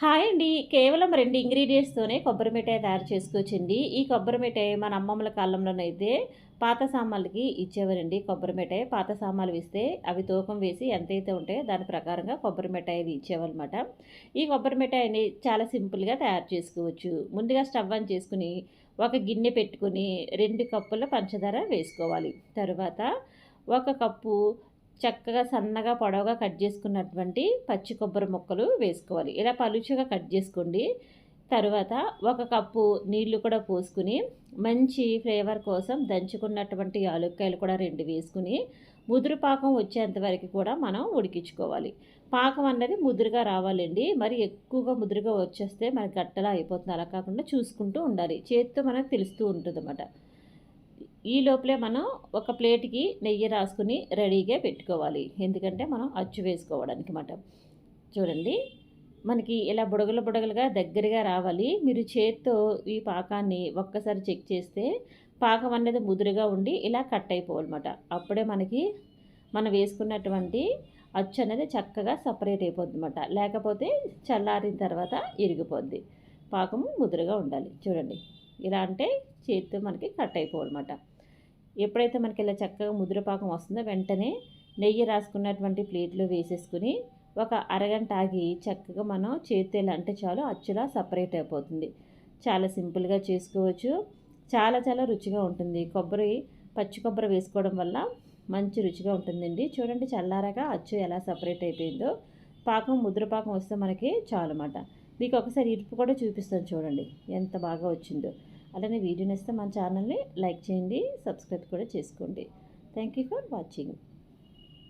Hi అండి. కేవలం రెండు ఇంగ్రీడియంట్స్తోనే కొబ్బరి మిఠాయి తయారు చేసుకోవచ్చండి. ఈ కొబ్బరి మిఠాయి మన అమ్మమ్మల కాలంలోనైతే పాత సామాన్లకి ఇచ్చేవారండి. కొబ్బరి మిఠాయి పాత సామాన్లు ఇస్తే అవి తూకం వేసి ఎంతైతే ఉంటే దాని ప్రకారంగా కొబ్బరి మిఠాయి అది ఇచ్చేవన్నమాట ఈ కొబ్బరి మిఠాయిని చాలా సింపుల్గా తయారు చేసుకోవచ్చు. ముందుగా స్టవ్ ఆన్ చేసుకుని ఒక గిన్నె పెట్టుకుని రెండు కప్పుల పంచదార వేసుకోవాలి. తర్వాత ఒక కప్పు చక్కగా సన్నగా పొడవుగా కట్ చేసుకున్నటువంటి పచ్చి కొబ్బరి ముక్కలు వేసుకోవాలి. ఇలా పలుచగా కట్ చేసుకోండి. తర్వాత ఒక కప్పు నీళ్ళు కూడా పోసుకుని మంచి ఫ్లేవర్ కోసం దంచుకున్నటువంటి యాలుక్కాయలు కూడా రెండు వేసుకుని ముదురు పాకం వచ్చేంత వరకు కూడా మనం ఉడికించుకోవాలి. పాకం అన్నది ముదురుగా రావాలండి. మరి ఎక్కువగా ముదురుగా వచ్చేస్తే మనకి గట్టలా అయిపోతుంది. అలా కాకుండా చూసుకుంటూ ఉండాలి. చేతితో మనకు తెలుస్తూ ఉంటుంది అన్నమాట ఈ లోపలే మనం ఒక ప్లేట్కి నెయ్యి రాసుకుని రెడీగా పెట్టుకోవాలి. ఎందుకంటే మనం అచ్చు వేసుకోవడానికి మాట. చూడండి. మనకి ఇలా బుడగలు బుడగలుగా దగ్గరగా రావాలి. మీరు చేత్తో ఈ పాకాన్ని ఒక్కసారి చెక్ చేస్తే పాకం అనేది ముదురుగా ఉండి ఇలా కట్ అయిపోవాలన్నమాట అప్పుడే మనకి మనం వేసుకున్నటువంటి అచ్చు అనేది చక్కగా సపరేట్ అయిపోద్ది అనమాట లేకపోతే చల్లారిన తర్వాత ఇరిగిపోద్ది. పాకం ముదురుగా ఉండాలి. చూడండి. ఇలా అంటే చేతితో మనకి కట్ అయిపోవాలన్నమాట ఎప్పుడైతే మనకి ఇలా చక్కగా ముద్రపాకం వస్తుందో వెంటనే నెయ్యి రాసుకున్నటువంటి ప్లేట్లో వేసేసుకుని ఒక అరగంట ఆగి చక్కగా మనం చేతితో ఇలా అంటే చాలు అచ్చులా సపరేట్ అయిపోతుంది. చాలా సింపుల్గా చేసుకోవచ్చు. చాలా చాలా రుచిగా ఉంటుంది. కొబ్బరి పచ్చి కొబ్బరి వేసుకోవడం వల్ల మంచి రుచిగా ఉంటుందండి. చూడండి చల్లారగా అచ్చు ఎలా సపరేట్ అయిపోయిందో. పాకం ముద్రపాకం వస్తే మనకి చాలు అన్నమాట. మీకు ఒకసారి ఇరుపు కూడా చూపిస్తాను చూడండి ఎంత బాగా వచ్చిందో. అలానే వీడియో నేస్తే మన ఛానల్ని లైక్ చేయండి సబ్స్క్రైబ్ కూడా చేసుకోండి. Thank you for watching